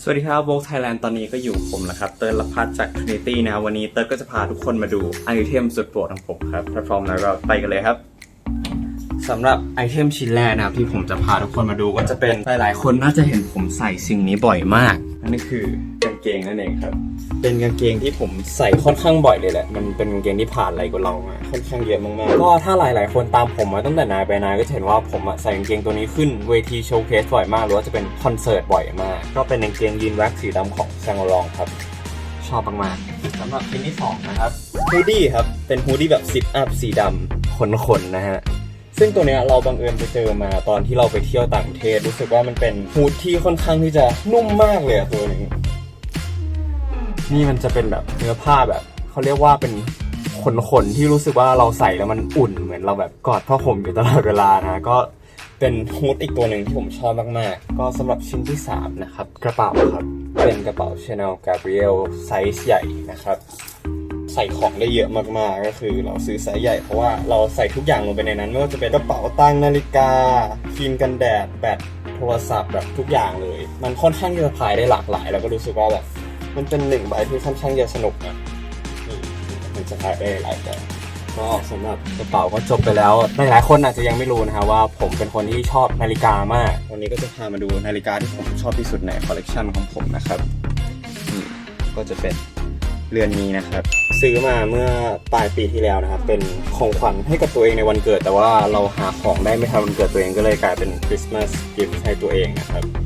สวัสดีครับโวกไทยแลนด์ตอนนี้ก็อยู่ผมนะครับ เติร์ละพัฒจาก Trinity นะวันนี้เติร์นก็จะพาทุกคนมาดูไอเทมสุดโปรดของผมครับถ้าพร้อมแล้วก็ไปกันเลยครับสำหรับไอเทมชิ้นแรกนะครับที่ผมจะพาทุกคนมาดูก็จะเป็นหลายๆ คนน่าจะเห็นผมใส่สิ่งนี้บ่อยมากนั่นก็คือกางเกงนั่นเองครับ เป็นกางเกงที่ผมใส่ค่อนข้างบ่อยเลยแหละ มันเป็นกางเกงที่ผ่านอะไรกับเรามาค่อนข้างเยอะมากๆ ก็ถ้าหลายๆ คนตามผมมาตั้งแต่นายไปนายก็จะเห็นว่าผมอะใส่กางเกงตัวนี้ขึ้นเวทีโชว์เคสบ่อยมากหรือว่าจะเป็นคอนเสิร์ตบ่อยมาก ก็เป็นกางเกงยีนแว็กสีดำของแซงลองครับ ชอบมากๆสำหรับชิ้นที่สองนะครับฮูดี้ครับ เป็นฮูดี้แบบซิปอัพสีดำขนๆนะฮะซึ่งตัวเนี้ยเราบังเอิญไปเจอมาตอนที่เราไปเที่ยวต่างประเทศ รู้สึกว่ามันเป็นฮูดที่ค่อนข้างที่จะนุ่มมากเลยอะตัวนี้ นี่มันจะเป็นแบบเนื้อผ้าแบบเขาเรียกว่าเป็นขนๆที่รู้สึกว่าเราใส่แล้วมันอุ่นเหมือนเราแบบกอดผ้าห่มอยู่ตลอดเวลานะก็เป็นฮูดอีกตัวหนึ่งที่ผมชอบมากๆ ก็สำหรับชิ้นที่ 3 นะครับ กระเป๋าครับ เป็นกระเป๋า Chanel Gabriel ไซส์ใหญ่นะครับ ใส่ของได้เยอะมากๆ ก็คือเราซื้อไซส์ใหญ่เพราะว่าเราใส่ทุกอย่างลงไปในนั้น ไม่ว่าจะเป็นกระเป๋าตังค์นาฬิกาครีมกันแดดแบตโทรศัพท์แบบทุกอย่างเลย มันค่อนข้างที่จะพายได้หลากหลาย แล้วก็รู้สึกว่าแบบ มันเป็นหนึ่งใบที่ค่อนข้างจะสนุกนะนี่มันจะพายได้หลายแบบก็สำหรับกระเป๋าก็จบไปแล้วหลายๆคนอาจจะยังไม่รู้นะครับว่าผมเป็นคนที่ชอบนาฬิกามาก วันนี้ก็จะพามาดูนาฬิกาที่ผมชอบที่สุดในคอลเลกชันของผมนะครับนี่ก็จะเป็นเรือนนี้นะครับ ซื้อมาเมื่อปลายปีที่แล้วนะครับ เป็นของขวัญให้กับตัวเองในวันเกิด แต่ว่าเราหาของได้ไม่ทันวันเกิดตัวเองก็เลยกลายเป็นคริสต์มาสกิฟต์ให้ตัวเองนะครับ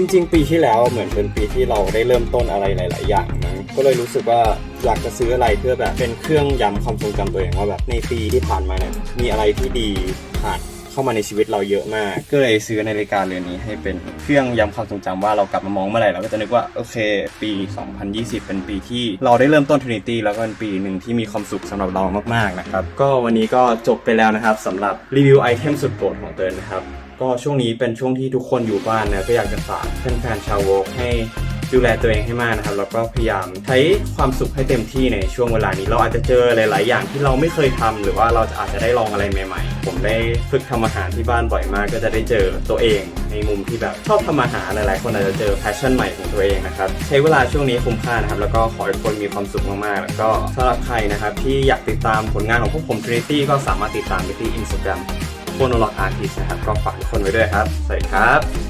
จริง ๆ ปีที่แล้วเหมือนเป็นปีที่เราได้เริ่มต้นอะไรหลาย ๆ อย่างนะก็เลยรู้สึกว่าอยากจะซื้ออะไรเพื่อแบบเป็นเครื่องย้ำความทรงจำตัวเองว่าแบบในปีที่ผ่านมาเนี่ยมีอะไรที่ดีผ่านเข้ามาในชีวิตเราเยอะมาก ก็เลยซื้อนาฬิกาเรือนนี้ให้เป็นเครื่องย้ำความทรงจำว่าเรากลับมามองเมื่อไหร่เราก็จะนึกว่าโอเค ปี 2020 เป็นปีที่เราได้เริ่มต้น Trinity แล้วก็เป็นปีหนึ่งที่มีความสุขสำหรับเรามากๆนะครับ ก็วันนี้ก็จบไปแล้วนะครับสำหรับรีวิวไอเทมสุดโปรดของเติร์นนะครับ ก็ช่วงนี้เป็นช่วงที่ทุกคนอยู่บ้านนะก็อยากจะฝากแฟนๆชาวโวกให้ดูแลตัวเองให้มากนะครับแล้วก็พยายามใช้ความสุขให้เต็มที่ในช่วงเวลานี้เราอาจจะเจอหลาย ๆ อย่างที่เราไม่เคยทำหรือว่าเราจะอาจจะได้ลองอะไรใหม่ ๆ ผมได้ฝึกทำอาหารที่บ้านบ่อยมาก ก็จะได้เจอตัวเอง ในมุมที่แบบชอบทำอาหารหลาย ๆ คนอาจจะเจอแพชชั่นใหม่ของตัวเองนะครับใช้เวลาช่วงนี้คุ้มค่านะครับแล้วก็ขอให้ทุกคนมีความสุขมาก ๆ แล้วก็สำหรับใครนะครับที่อยากติดตามผลงานของพวกผม Trinity ก็สามารถติดตามได้ที่ Instagram โฟโนล็อกอาร์ติสนะครับ ก็ฝากทุกคนไว้ด้วยครับ สวัสดีครับ